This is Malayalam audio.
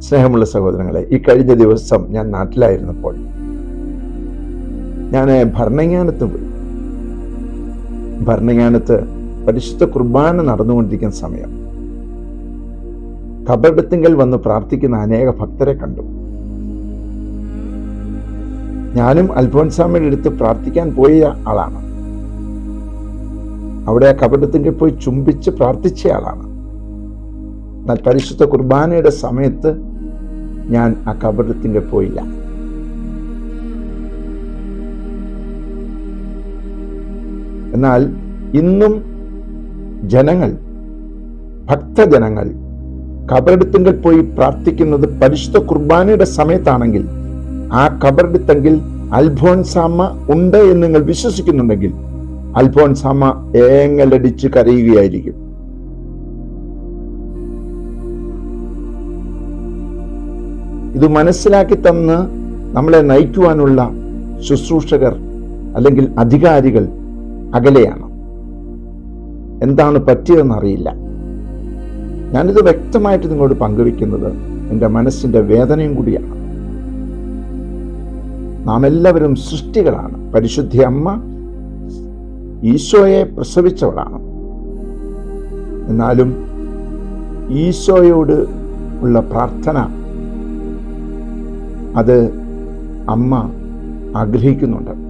സ്നേഹമുള്ള സഹോദരങ്ങളെ ഈ കഴിഞ്ഞ ദിവസം ഞാൻ നാട്ടിലായിരുന്നപ്പോൾ ഞാൻ ഭരണങ്ങാനത്ത് പോയി. ഭരണങ്ങാനത്ത് പരിശുദ്ധ കുർബാന നടന്നുകൊണ്ടിരിക്കുന്ന സമയം. കബറിടത്തിങ്കൽ വന്ന് പ്രാർത്ഥിക്കുന്ന അനേക ഭക്തരെ കണ്ടു. ഞാനും അൽഫോൻസാമയുടെ അടുത്ത് പ്രാർത്ഥിക്കാൻ പോയ ആളാണ്. അവിടെ ആ കബറിടത്തിങ്കൽ പോയി ചുംബിച്ച് പ്രാർത്ഥിച്ച ആളാണ്. എന്നാൽ പരിശുദ്ധ കുർബാനയുടെ സമയത്ത് ഞാൻ ആ കബറത്തിന്റെ പോയില്ല. എന്നാൽ ഇന്നും ജനങ്ങൾ ഭക്തജനങ്ങൾ കബറെടുത്തെങ്കിൽ പോയി പ്രാർത്ഥിക്കുന്നത് പരിശുദ്ധ കുർബാനയുടെ സമയത്താണെങ്കിൽ ആ കബറെടുത്തെങ്കിൽ അൽഫോൻസാമ്മ ഉണ്ട് എന്ന് നിങ്ങൾ വിശ്വസിക്കുന്നുണ്ടെങ്കിൽ അൽഫോൻസാമ്മ ഏങ്ങലടിച്ച് കരയുകയായിരിക്കും. ഇത് മനസ്സിലാക്കി തന്ന് നമ്മളെ നയിക്കുവാനുള്ള ശുശ്രൂഷകർ അല്ലെങ്കിൽ അധികാരികൾ അകലെയാണ്. എന്താണ് പറ്റിയതെന്ന് അറിയില്ല ഞാനിത് വ്യക്തമായിട്ട് നിങ്ങളോട് പങ്കുവെക്കുന്നത് എന്റെ മനസ്സിന്റെ വേദനയും കൂടിയാണ്. നാം എല്ലാവരും സൃഷ്ടികളാണ്. പരിശുദ്ധി അമ്മ ഈശോയെ പ്രസവിച്ചവളാണ്. എന്നാലും ഈശോയോട് ഉള്ള പ്രാർത്ഥന അത് അമ്മ ആഗ്രഹിക്കുന്നുണ്ട്.